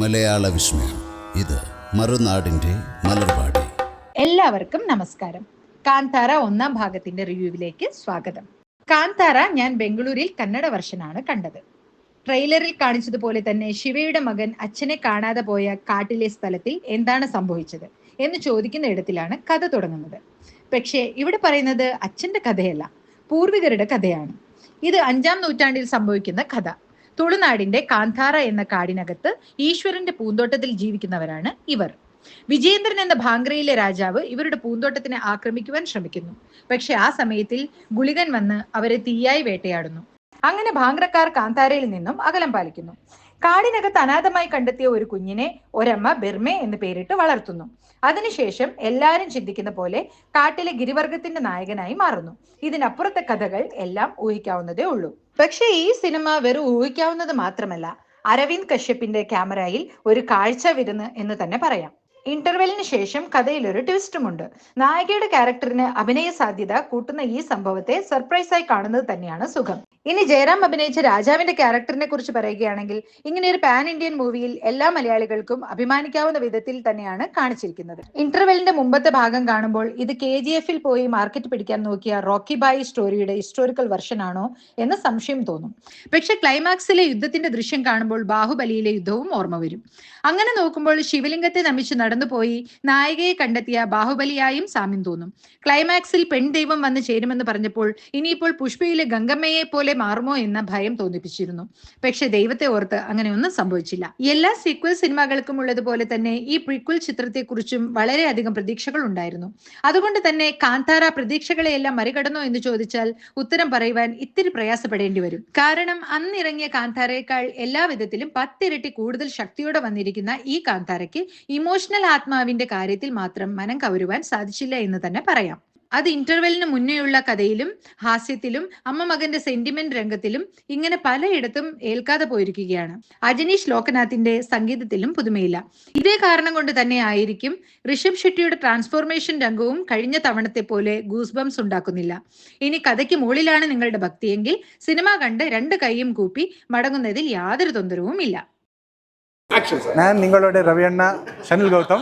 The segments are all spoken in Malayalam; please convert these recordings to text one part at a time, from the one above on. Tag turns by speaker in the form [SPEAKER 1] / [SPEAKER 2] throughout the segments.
[SPEAKER 1] മലയാള വിസ്മയം. ഇത് മറുനാടിന്റെ മലർവാടി.
[SPEAKER 2] എല്ലാവർക്കും നമസ്കാരം. കാന്താര ഒന്നാം ഭാഗത്തിന്റെ റിവ്യൂവിലേക്ക് സ്വാഗതം. കാന്താര ഞാൻ ബംഗളൂരിൽ കന്നഡ വർഷനാണ് കണ്ടത്. ട്രെയിലറിൽ കാണിച്ചതുപോലെ തന്നെ ശിവയുടെ മകൻ അച്ഛനെ കാണാതെ പോയ കാട്ടിലെ സ്ഥലത്തിൽ എന്താണ് സംഭവിച്ചത് എന്ന് ചോദിക്കുന്ന ഇടത്തിലാണ് കഥ തുടങ്ങുന്നത്. പക്ഷേ ഇവിടെ പറയുന്നത് അച്ഛന്റെ കഥയല്ല പൂർവികരുടെ കഥയാണ്. ഇത് അഞ്ചാം നൂറ്റാണ്ടിൽ സംഭവിക്കുന്ന കഥ. തുളുനാടിന്റെ കാന്താര എന്ന കാടിനകത്ത് ഈശ്വരന്റെ പൂന്തോട്ടത്തിൽ ജീവിക്കുന്നവരാണ് ഇവർ. വിജയേന്ദ്രൻ എന്ന ഭാംഗ്രയിലെ രാജാവ് ഇവരുടെ പൂന്തോട്ടത്തിനെ ആക്രമിക്കുവാൻ ശ്രമിക്കുന്നു. പക്ഷെ ആ സമയത്തിൽ ഗുളികൻ വന്ന് അവരെ തീയായി വേട്ടയാടുന്നു. അങ്ങനെ ഭാംഗ്രക്കാർ കാന്താരയിൽ നിന്നും അകലം പാലിക്കുന്നു. കാടിനകത്ത് അനാഥമായി കണ്ടെത്തിയ ഒരു കുഞ്ഞിനെ ഒരമ്മ ബെർമെ എന്ന് പേരിട്ട് വളർത്തുന്നു. അതിനുശേഷം എല്ലാവരും ചിന്തിക്കുന്ന പോലെ കാട്ടിലെ ഗിരിവർഗത്തിന്റെ നായകനായി മാറുന്നു. ഇതിനപ്പുറത്തെ കഥകൾ എല്ലാം ഊഹിക്കാവുന്നതേ ഉള്ളൂ. പക്ഷേ ഈ സിനിമ വെറും ഊഹിക്കാവുന്നത് മാത്രമല്ല. അരവിന്ദ് കശ്യപ്പിന്റെ ക്യാമറയിൽ ഒരു കാഴ്ച വിരുന്ന് എന്ന് തന്നെ പറയാം. ഇന്റർവെല്ലിന് ശേഷം കഥയിൽ ഒരു ട്വിസ്റ്റുമുണ്ട് നായികയുടെ ക്യാരക്ടറിന് അഭിനയ സാധ്യത കൂട്ടുന്ന ഈ സംഭവത്തെ സർപ്രൈസായി കാണുന്നത് തന്നെയാണ് സുഖം. ഇനി ജയറാം അഭിനയിച്ച രാജാവിന്റെ ക്യാരക്ടറിനെ കുറിച്ച് പറയുകയാണെങ്കിൽ ഇങ്ങനെ ഒരു പാൻ ഇന്ത്യൻ മൂവിയിൽ എല്ലാ മലയാളികൾക്കും അഭിമാനിക്കാവുന്ന വിധത്തിൽ തന്നെയാണ് കാണിച്ചിരിക്കുന്നത്. ഇന്റർവെല്ലിന്റെ മുമ്പത്തെ ഭാഗം കാണുമ്പോൾ ഇത് കെ ജി എഫിൽ പോയി മാർക്കറ്റ് പിടിക്കാൻ നോക്കിയ റോക്കി ബായി സ്റ്റോറിയുടെ ഹിസ്റ്റോറിക്കൽ വെർഷൻ ആണോ എന്ന് സംശയം തോന്നും. പക്ഷെ ക്ലൈമാക്സിലെ യുദ്ധത്തിന്റെ ദൃശ്യം കാണുമ്പോൾ ബാഹുബലിയിലെ യുദ്ധവും ഓർമ്മ വരും. അങ്ങനെ നോക്കുമ്പോൾ ശിവലിംഗത്തെ നമിച്ച് നടന്നുപോയി നായികയെ കണ്ടെത്തിയ ബാഹുബലിയായും സാമ്യം തോന്നും. ക്ലൈമാക്സിൽ പെൺദൈവം വന്ന് ചേരുമെന്ന് പറഞ്ഞപ്പോൾ ഇനിയിപ്പോൾ പുഷ്പയിലെ ഗംഗമ്മയെ പോലെ മാറുമോ എന്ന ഭയം തോന്നിപ്പിച്ചിരുന്നു. പക്ഷെ ദൈവത്തെ ഓർത്ത് അങ്ങനെയൊന്നും സംഭവിച്ചില്ല. എല്ലാ സീക്വൽ സിനിമകൾക്കും ഉള്ളതുപോലെ തന്നെ ഈ പ്രീക്വൽ ചിത്രത്തെക്കുറിച്ചും വളരെയധികം പ്രതീക്ഷകൾ ഉണ്ടായിരുന്നു. അതുകൊണ്ട് തന്നെ കാന്താര പ്രതീക്ഷകളെയെല്ലാം മറികടന്നോ എന്ന് ചോദിച്ചാൽ ഉത്തരം പറയുവാൻ ഇത്തിരി പ്രയാസപ്പെടേണ്ടി വരും. കാരണം അന്നിറങ്ങിയ കാന്താരയേക്കാൾ എല്ലാ വിധത്തിലും പത്തിരട്ടി കൂടുതൽ ശക്തിയോടെ വന്നിരിക്കുന്ന ഈ കാന്താരയ്ക്ക് ഇമോഷണൽ ആത്മാവിന്റെ കാര്യത്തിൽ മാത്രം മനം കവരുവാൻ സാധിച്ചില്ല എന്ന് തന്നെ പറയാം. അത് ഇന്റർവെല്ലിന് മുന്നേയുള്ള കഥയിലും ഹാസ്യത്തിലും അമ്മ മകന്റെ സെന്റിമെന്റ് രംഗത്തിലും ഇങ്ങനെ പലയിടത്തും ഏൽക്കാതെ പോയിരിക്കുകയാണ്. അജനീഷ് ലോകനാഥിന്റെ സംഗീതത്തിലും പുതുമയില്ല ഇതേ കാരണം കൊണ്ട് തന്നെ ആയിരിക്കും ഋഷഭ് ഷെട്ടിയുടെ ട്രാൻസ്ഫോർമേഷൻ രംഗവും കഴിഞ്ഞ തവണത്തെ പോലെ ഗൂസ്ബംസ് ഉണ്ടാക്കുന്നില്ല. ഇനി കഥയ്ക്ക് മുകളിലാണ് നിങ്ങളുടെ ഭക്തിയെങ്കിൽ സിനിമ കണ്ട് രണ്ട് കൈയും കൂപ്പി മടങ്ങുന്നതിൽ യാതൊരു തൊന്തരവും ഇല്ല.
[SPEAKER 3] ഞാൻ നിങ്ങളുടെ രവിയണ്ണ ഷനിൽ ഗൗതം.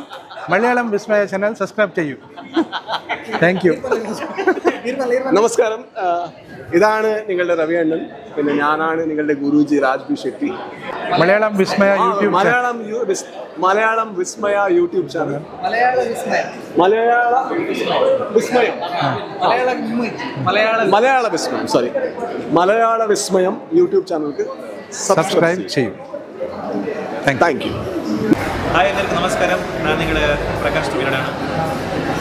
[SPEAKER 3] മലയാളം വിസ്മയ ചാനൽ സബ്സ്ക്രൈബ് ചെയ്യൂ. താങ്ക് യു
[SPEAKER 4] നമസ്കാരം. ഇതാണ് നിങ്ങളുടെ രവിയണ്ണൻ പിന്നെ ഞാനാണ് നിങ്ങളുടെ Guruji Rajbi Shetty.
[SPEAKER 3] Malayalam Vismaya YouTube
[SPEAKER 4] Malayalam Malayalam Vismaya YouTube channel. Malayala Vismayam. Malayala Vismayam. Sorry Malayala Vismayam. YouTube ചാനൽക്ക്
[SPEAKER 3] subscribe ചെയ്യും. താങ്ക്
[SPEAKER 4] യു
[SPEAKER 5] ഹായ് എല്ലാവർക്കും നമസ്കാരം. ഞാൻ നിങ്ങളുടെ പ്രകാശ് തുകിരടാണ്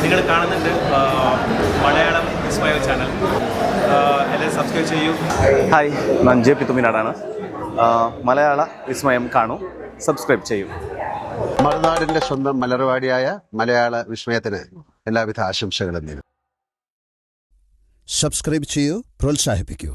[SPEAKER 5] നിങ്ങൾ കാണുന്നുണ്ട് മലയാളം ഇൻസ്പയർ ചാനൽ എല്ലാവരും സബ്സ്ക്രൈബ് ചെയ്യൂ.
[SPEAKER 6] ഹായ് ഞാൻ ജെ പി തുമിനാടാണ് ആ, മലയാള വിസ്മയം കാണൂ സബ്സ്ക്രൈബ് ചെയ്യൂ.
[SPEAKER 7] മറുനാടിന്റെ സ്വന്തം മലർവാടിയായ മലയാള വിസ്മയത്തിന് എല്ലാവിധ ആശംസകളും നേരും
[SPEAKER 1] സബ്സ്ക്രൈബ് ചെയ്യൂ പ്രോത്സാഹിപ്പിക്കൂ.